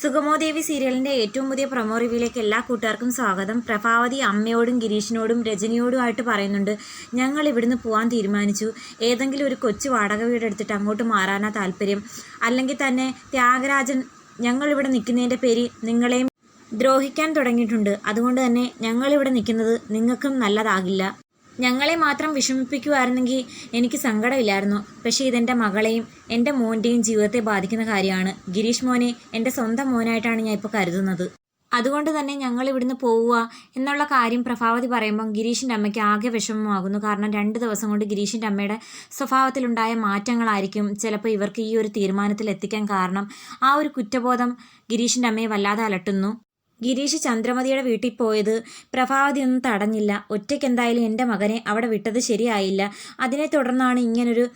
സുഗമോദേവി സീരിയലിന്റെ ഏറ്റവും പുതിയ പ്രൊമോ റിവ്യൂയിലേക്ക് എല്ലാ കൂട്ടുകാർക്കും സ്വാഗതം. പ്രഭാവതി അമ്മയോടും ഗിരീഷിനോടും രജനിയോടുമായിട്ട് പറയുന്നുണ്ട് ഞങ്ങൾ ഇവിടുന്ന് പോകാൻ തീരുമാനിച്ചു. ഏതെങ്കിലും ഒരു കൊച്ചു വാടക വീട് എടുത്തിട്ട് അങ്ങോട്ട് മാറാനാ താല്പര്യം. അല്ലെങ്കിൽ തന്നെ ത്യാഗരാജൻ ഞങ്ങൾ ഇവിടെ നിൽക്കുന്നതിന്റെ പേര് നിങ്ങളെയും ദ്രോഹിക്കാൻ തുടങ്ങിയിട്ടുണ്ട്. അതുകൊണ്ട് തന്നെ ഞങ്ങൾ ഇവിടെ നിൽക്കുന്നത് നിങ്ങൾക്കും നല്ലതാകില്ല. ഞങ്ങളെ മാത്രം വിഷമിപ്പിക്കുമായിരുന്നെങ്കിൽ എനിക്ക് സങ്കടമില്ലായിരുന്നു. പക്ഷേ ഇതെന്റെ മകളെയും എന്റെ മോന്റെയും ജീവിതത്തെ ബാധിക്കുന്ന കാര്യമാണ്. ഗിരീഷ് മോനെ എന്റെ സ്വന്തം മോനായിട്ടാണ് ഞാൻ ഇപ്പോൾ കരുതുന്നത്. അതുകൊണ്ട് തന്നെ ഞങ്ങൾ ഇവിടുന്ന് പോവുക എന്നുള്ള കാര്യം പ്രഭാവതി പറയുമ്പം ഗിരീഷിന്റെ അമ്മയ്ക്ക് ആകെ വിഷമമാകുന്നു. കാരണം രണ്ട് ദിവസം കൊണ്ട് ഗിരീഷിന്റെ അമ്മയുടെ സ്വഭാവത്തിലുണ്ടായ മാറ്റങ്ങളായിരിക്കും ചിലപ്പോൾ ഇവർക്ക് ഈ ഒരു തീരുമാനത്തിൽ എത്തിക്കാൻ കാരണം. ആ ഒരു കുറ്റബോധം ഗിരീഷിന്റെ അമ്മയെ വല്ലാതെ അലട്ടുന്നു. ഗിരീഷ് ചന്ദ്രമതിയുടെ വീട്ടിൽ പോയത് പ്രഭാവതി ഒന്നും തടഞ്ഞില്ല. ഒറ്റയ്ക്ക് എന്തായാലും എന്റെ മകനെ അവിടെ വിട്ടത് ശരിയായില്ല. അതിനെ തുടർന്നാണ് ഇങ്ങനൊരു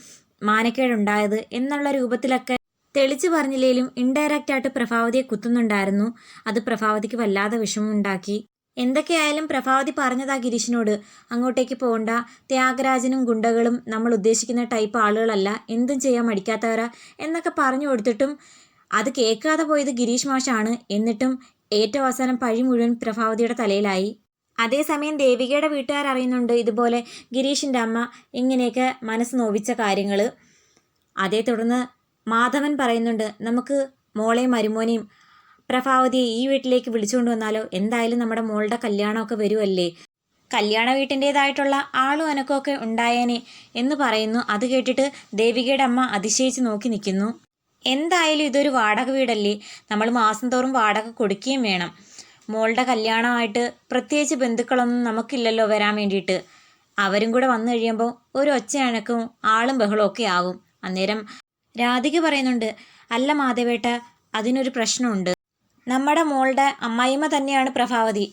മാനക്കേടുണ്ടായത് എന്നുള്ള രൂപത്തിലൊക്കെ തെളിച്ചു പറഞ്ഞില്ലേലും ഇൻഡയറക്റ്റ് ആയിട്ട് പ്രഭാവതിയെ കുത്തുന്നുണ്ടായിരുന്നു. അത് പ്രഭാവതിക്ക് വല്ലാതെ വിഷമമുണ്ടാക്കി. എന്തൊക്കെയായാലും പ്രഭാവതി പറഞ്ഞതാ ഗിരീഷിനോട്. അങ്ങോട്ടേക്ക് പോകണ്ട. ത്യാഗരാജനും ഗുണ്ടകളും നമ്മൾ ഉദ്ദേശിക്കുന്ന ടൈപ്പ് ആളുകളല്ല. എന്തും ചെയ്യാൻ മടിക്കാത്തവരാ എന്നൊക്കെ പറഞ്ഞു കൊടുത്തിട്ടും അത് കേൾക്കാതെ പോയത് ഗിരീഷ് മാഷാണ്. എന്നിട്ടും ഏറ്റവും അവസാനം പഴി മുഴുവൻ പ്രഭാവതിയുടെ തലയിലായി. അതേസമയം ദേവികയുടെ വീട്ടുകാർ അറിയുന്നുണ്ട് ഇതുപോലെ ഗിരീഷിന്റെ അമ്മ ഇങ്ങനെയൊക്കെ മനസ്സ് നോവിച്ച കാര്യങ്ങൾ അതേ തുടർന്ന് മാധവൻ പറയുന്നുണ്ട് നമുക്ക് മോളെയും മരുമോനെയും പ്രഭാവതിയെ ഈ വീട്ടിലേക്ക് വിളിച്ചുകൊണ്ട് വന്നാലോ? എന്തായാലും നമ്മുടെ മോളുടെ കല്യാണമൊക്കെ വരുമല്ലേ കല്യാണ വീട്ടിന്റേതായിട്ടുള്ള ആളും അനക്കമൊക്കെ ഉണ്ടായേനെ എന്ന് പറയുന്നു. അത് കേട്ടിട്ട് ദേവികയുടെ അമ്മ അതിശയിച്ച് നോക്കി നിൽക്കുന്നു. എന്തായാലും ഇതൊരു വാടക വീടല്ലേ? നമ്മൾ മാസം തോറും വാടക കൊടുക്കുകയും വേണം. മോളുടെ കല്യാണമായിട്ട് പ്രത്യേകിച്ച് ബന്ധുക്കളൊന്നും നമുക്കില്ലല്ലോ വരാൻ വേണ്ടിയിട്ട്. അവരും കൂടെ വന്നു കഴിയുമ്പോൾ ഒരു ഒച്ചയണക്കും ആളും ബഹളവും ഒക്കെ ആവും. അന്നേരം രാധിക പറയുന്നുണ്ട് അല്ല മാധവേട്ട അതിനൊരു പ്രശ്നമുണ്ട്. നമ്മുടെ മോളുടെ അമ്മായിമ്മ തന്നെയാണ് പ്രഭാവതി.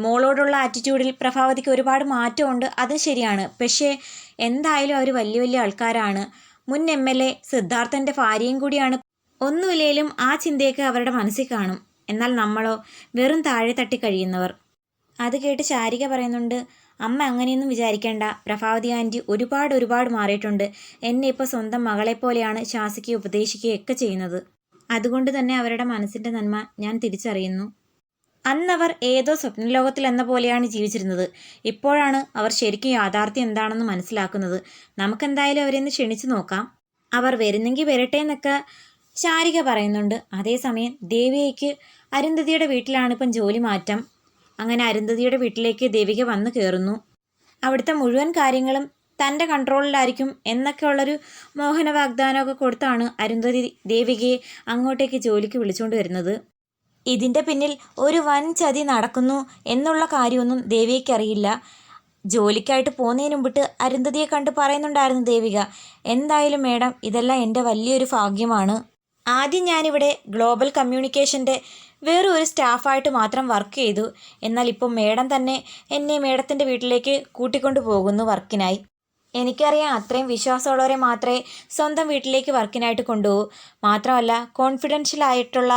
മോളോടുള്ള ആറ്റിറ്റ്യൂഡിൽ പ്രഭാവതിക്ക് ഒരുപാട് മാറ്റമുണ്ട് അത് ശരിയാണ്. പക്ഷേ എന്തായാലും അവർ വലിയ വലിയ ആൾക്കാരാണ്. മുൻ എം എൽ എ സിദ്ധാർത്ഥന്റെ ഭാര്യയും കൂടിയാണ്. ഒന്നുമില്ലേലും ആ ചിന്തയൊക്കെ അവരുടെ മനസ്സിൽ കാണും. എന്നാൽ നമ്മളോ വെറും താഴെ തട്ടി കഴിയുന്നവർ. അത് കേട്ട് ചാരിക പറയുന്നുണ്ട് അമ്മ അങ്ങനെയൊന്നും വിചാരിക്കേണ്ട. പ്രഭാവതി ആന്റി ഒരുപാട് ഒരുപാട് മാറിയിട്ടുണ്ട്. എന്നെ ഇപ്പോൾ സ്വന്തം മകളെ പോലെയാണ് ഉപദേശിക്കുകയൊക്കെ ചെയ്യുന്നത്. അതുകൊണ്ട് തന്നെ അവരുടെ മനസ്സിന്റെ നന്മ ഞാൻ തിരിച്ചറിയുന്നു. അന്നവർ ഏതോ സ്വപ്നലോകത്തിൽ എന്ന പോലെയാണ് ജീവിച്ചിരുന്നത്. ഇപ്പോഴാണ് അവർ ശരിക്കും യാഥാർത്ഥ്യം എന്താണെന്ന് മനസ്സിലാക്കുന്നത്. നമുക്കെന്തായാലും അവരെ ഒന്ന് ക്ഷണിച്ചു നോക്കാം. അവർ വരുന്നെങ്കിൽ വരട്ടെ എന്നൊക്കെ ശാരിക പറയുന്നുണ്ട്. അതേസമയം ദേവികയ്ക്ക് അരുന്ധതിയുടെ വീട്ടിലാണ് ഇപ്പം ജോലി മാറ്റം. അങ്ങനെ അരുന്ധതിയുടെ വീട്ടിലേക്ക് ദേവിക വന്നു കയറുന്നു. അവിടുത്തെ മുഴുവൻ കാര്യങ്ങളും തന്റെ കൺട്രോളിലായിരിക്കും എന്നൊക്കെയുള്ളൊരു മോഹന വാഗ്ദാനമൊക്കെ കൊടുത്താണ് അരുന്ധതി ദേവികയെ അങ്ങോട്ടേക്ക് ജോലിക്ക് വിളിച്ചുകൊണ്ട് വരുന്നത്. ഇതിന്റെ പിന്നിൽ ഒരു വൻ ചതി നടക്കുന്നു എന്നുള്ള കാര്യമൊന്നും ദേവികയ്ക്കറിയില്ല ജോലിക്കായിട്ട് പോകുന്നതിന് മുമ്പിട്ട് അരുന്ധതിയെ കണ്ട് പറയുന്നുണ്ടായിരുന്നു ദേവിക. എന്തായാലും മേഡം ഇതെല്ലാം എന്റെ വലിയൊരു ഭാഗ്യമാണ്. ആദ്യം ഞാനിവിടെ ഗ്ലോബൽ കമ്മ്യൂണിക്കേഷന്റെ വേറെ ഒരു സ്റ്റാഫായിട്ട് മാത്രം വർക്ക് ചെയ്തു. എന്നാൽ ഇപ്പോൾ മേഡം തന്നെ എന്നെ മേഡത്തിന്റെ വീട്ടിലേക്ക് കൂട്ടിക്കൊണ്ടു പോകുന്നു വർക്കിനായി. എനിക്കറിയാം അത്രയും വിശ്വാസമുള്ളവരെ മാത്രമേ സ്വന്തം വീട്ടിലേക്ക് വർക്കിനായിട്ട് കൊണ്ടുപോകൂ. മാത്രമല്ല കോൺഫിഡൻഷ്യൽ ആയിട്ടുള്ള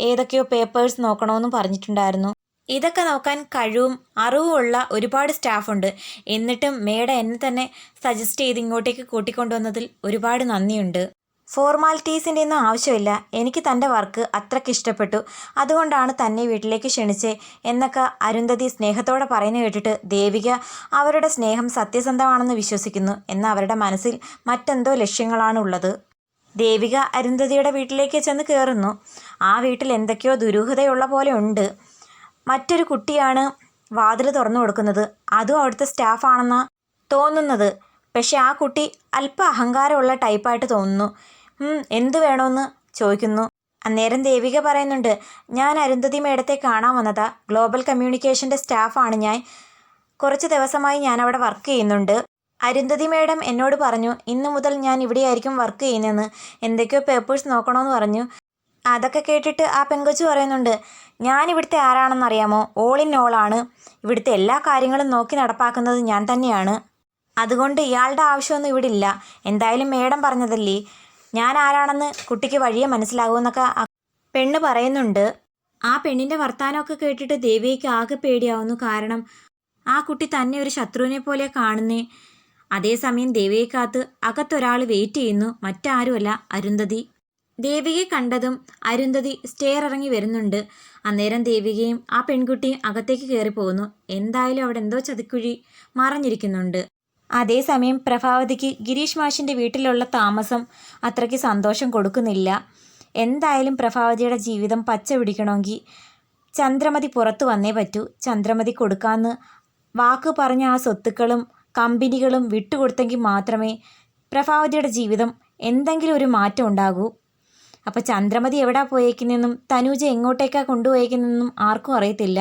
ഏതൊക്കെയോ പേപ്പേഴ്സ് നോക്കണമെന്നും പറഞ്ഞിട്ടുണ്ടായിരുന്നു. ഇതൊക്കെ നോക്കാൻ കഴിവും അറിവുമുള്ള ഒരുപാട് സ്റ്റാഫുണ്ട് എന്നിട്ടും മേഡം എന്നെ തന്നെ സജസ്റ്റ് ചെയ്ത് ഇങ്ങോട്ടേക്ക് കൂട്ടിക്കൊണ്ടുവന്നതിൽ ഒരുപാട് നന്ദിയുണ്ട്. ഫോർമാലിറ്റീസിന്റെ ഒന്നും ആവശ്യമില്ല. എനിക്ക് തന്റെ വർക്ക് അത്രയ്ക്ക് ഇഷ്ടപ്പെട്ടു. അതുകൊണ്ടാണ് തന്നെ വീട്ടിലേക്ക് ക്ഷണിച്ചേ എന്നൊക്കെ അരുന്ധതി സ്നേഹത്തോടെ പറയുന്നു കേട്ടിട്ട് ദേവിക അവരുടെ സ്നേഹം സത്യസന്ധമാണെന്ന് വിശ്വസിക്കുന്നു എന്നാൽ അവരുടെ മനസ്സിൽ മറ്റെന്തോ ലക്ഷ്യങ്ങളാണ് ഉള്ളത് ദേവിക അരുന്ധതിയുടെ വീട്ടിലേക്ക് ചെന്ന് കയറുന്നു ആ വീട്ടിൽ എന്തൊക്കെയോ ദുരൂഹതയുള്ള പോലെ ഉണ്ട്. മറ്റൊരു കുട്ടിയാണ് വാതിൽ തുറന്നു കൊടുക്കുന്നത്. അതും അവിടുത്തെ സ്റ്റാഫാണെന്ന് തോന്നുന്നത്. പക്ഷേ ആ കുട്ടി അല്പ അഹങ്കാരമുള്ള ടൈപ്പായിട്ട് തോന്നുന്നു. എന്തു വേണമെന്ന് ചോദിക്കുന്നു. അന്നേരം ദേവിക പറയുന്നുണ്ട് ഞാൻ അരുന്ധതി മേഡത്തെ കാണാൻ വന്നതാ. ഗ്ലോബൽ കമ്മ്യൂണിക്കേഷന്റെ സ്റ്റാഫാണ് ഞാൻ. കുറച്ച് ദിവസമായി ഞാൻ അവിടെ വർക്ക് ചെയ്യുന്നുണ്ട്. അരുന്ധതി മേഡം എന്നോട് പറഞ്ഞു ഇന്നു മുതൽ ഞാൻ ഇവിടെയായിരിക്കും വർക്ക് ചെയ്യുന്നതെന്ന്. എന്തൊക്കെയോ പേപ്പേഴ്സ് നോക്കണമെന്ന് പറഞ്ഞു. അതൊക്കെ കേട്ടിട്ട് ആ പെങ്കൊച്ചു പറയുന്നുണ്ട് ഞാൻ ഇവിടുത്തെ ആരാണെന്നറിയാമോ ഓൾ ഇൻ ഓൾ ആണ്. ഇവിടുത്തെ എല്ലാ കാര്യങ്ങളും നോക്കി നടപ്പാക്കുന്നത് ഞാൻ തന്നെയാണ്. അതുകൊണ്ട് ഇയാളുടെ ആവശ്യമൊന്നും ഇവിടെ ഇല്ല എന്തായാലും മേഡം പറഞ്ഞതല്ലേ? ഞാൻ ആരാണെന്ന് കുട്ടിക്ക് വഴിയെ മനസ്സിലാകുമെന്നൊക്കെ പെണ്ണ് പറയുന്നുണ്ട്. ആ പെണ്ണിന്റെ വർത്തമാനമൊക്കെ കേട്ടിട്ട് ദേവിക്ക് ആകെ പേടിയാവുന്നു. കാരണം ആ കുട്ടി തന്നെ ഒരു ശത്രുവിനെ പോലെ കാണുന്നേ. അതേസമയം ദേവിയെ കാത്ത് അകത്തൊരാൾ വെയിറ്റ് ചെയ്യുന്നു. മറ്റാരുമല്ല അരുന്ധതി. ദേവികയെ കണ്ടതും അരുന്ധതി സ്റ്റെയർ ഇറങ്ങി വരുന്നുണ്ട്. അന്നേരം ദേവികയും ആ പെൺകുട്ടിയും അകത്തേക്ക് കയറി പോകുന്നു. എന്തായാലും അവിടെ എന്തോ ചതിക്കുഴി മറഞ്ഞിരിക്കുന്നുണ്ട്. അതേസമയം പ്രഭാവതിക്ക് ഗിരീഷ് മാഷിന്റെ വീട്ടിലുള്ള താമസം അത്രയ്ക്ക് സന്തോഷം കൊടുക്കുന്നില്ല. എന്തായാലും പ്രഭാവതിയുടെ ജീവിതം പച്ച പിടിക്കണമെങ്കിൽ ചന്ദ്രമതി പുറത്തു വന്നേ പറ്റൂ. ചന്ദ്രമതി കൊടുക്കാമെന്ന് വാക്ക് പറഞ്ഞ ആ സ്വത്തുക്കളും കമ്പനികളും വിട്ടുകൊടുത്തെങ്കിൽ മാത്രമേ പ്രഭാവതിയുടെ ജീവിതം എന്തെങ്കിലും ഒരു മാറ്റം ഉണ്ടാകൂ. അപ്പോൾ ചന്ദ്രമതി എവിടാ പോയേക്കുന്നെന്നും തനൂജ എങ്ങോട്ടേക്കാണ് കൊണ്ടുപോയേക്കുന്നെന്നും ആർക്കും അറിയത്തില്ല.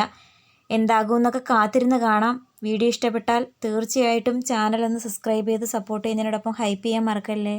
എന്താകുമെന്നൊക്കെ കാത്തിരുന്ന് കാണാം. വീഡിയോ ഇഷ്ടപ്പെട്ടാൽ തീർച്ചയായിട്ടും ചാനൽ ഒന്ന് സബ്സ്ക്രൈബ് ചെയ്ത് സപ്പോർട്ട് ചെയ്യുന്നതിനോടൊപ്പം ഹൈപ്പ് ചെയ്യാൻ മറക്കല്ലേ?